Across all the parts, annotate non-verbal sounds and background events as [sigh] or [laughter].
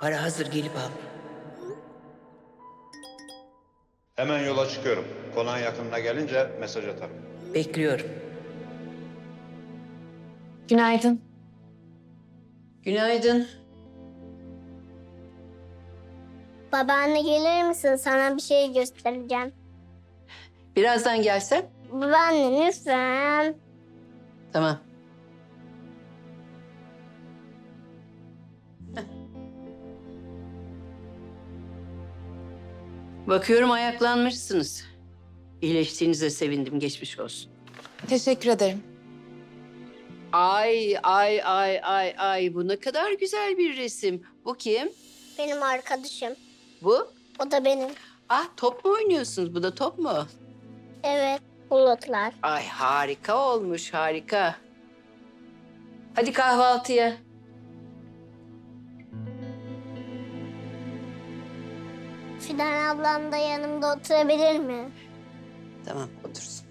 Para hazır gelip al. Hemen yola çıkıyorum. Konağın yakınına gelince mesaj atarım. Bekliyorum. Günaydın. Günaydın. Babaanne gelir misin? Sana bir şey göstereceğim. Birazdan gelsen. Babaanne lütfen. Tamam. Bakıyorum ayaklanmışsınız. İyileştiğinize sevindim. Geçmiş olsun. Teşekkür ederim. Ay ay ay ay ay bu ne kadar güzel bir resim. Bu kim? Benim arkadaşım. Bu? O da benim. Ah top mu oynuyorsunuz? Bu da top mu? Evet. Bulutlar. Ay harika olmuş harika. Hadi kahvaltıya. Fidan ablam da yanımda oturabilir mi? Tamam otursun.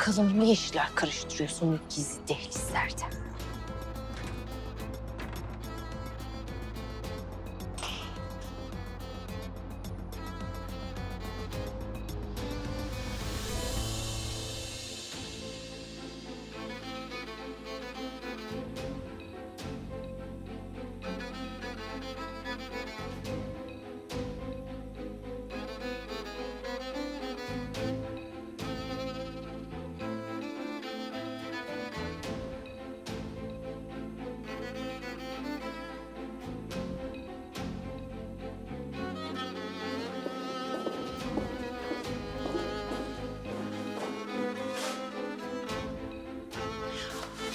Bakalım ne işler karıştırıyorsun bu gizli dehlizlerde.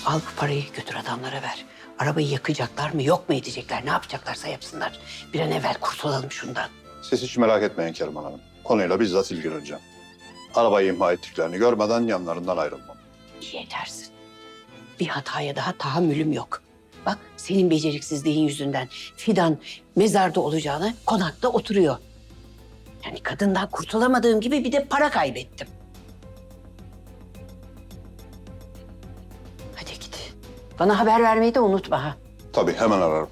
Al bu parayı götür adamlara ver. Arabayı yakacaklar mı yok mu edecekler ne yapacaklarsa yapsınlar. Bir an evvel kurtulalım şundan. Siz hiç merak etmeyin Kerman Hanım. Konuyla bizzat ilgileneceğim. Arabayı imha ettiklerini görmeden yanlarından ayrılmam. İyi edersin. Bir hataya daha tahammülüm yok. Bak senin beceriksizliğin yüzünden Fidan mezarda olacağına konakta oturuyor. Yani kadından kurtulamadığım gibi bir de para kaybettim. Bana haber vermeyi de unutma ha. Tabii hemen ararım.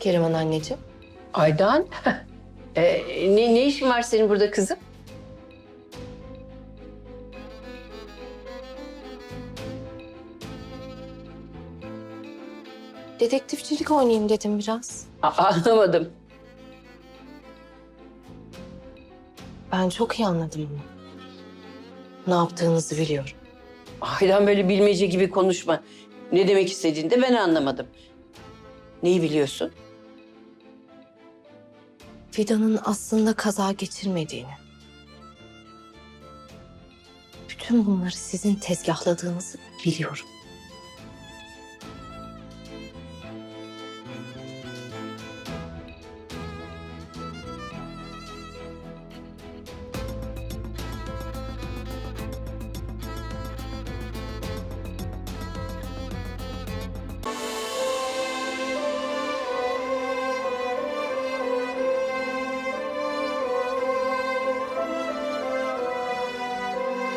Keriman anneciğim. Aydan, [laughs] e, ne, ne işin var senin burada kızım? Dedektifçilik oynayayım dedim biraz. A- anlamadım. Ben çok iyi anladım bunu. Ne yaptığınızı biliyorum. Aydan böyle bilmece gibi konuşma. Ne demek istediğini de ben anlamadım. Neyi biliyorsun? Fidan'ın aslında kaza geçirmediğini. Bütün bunları sizin tezgahladığınızı biliyorum.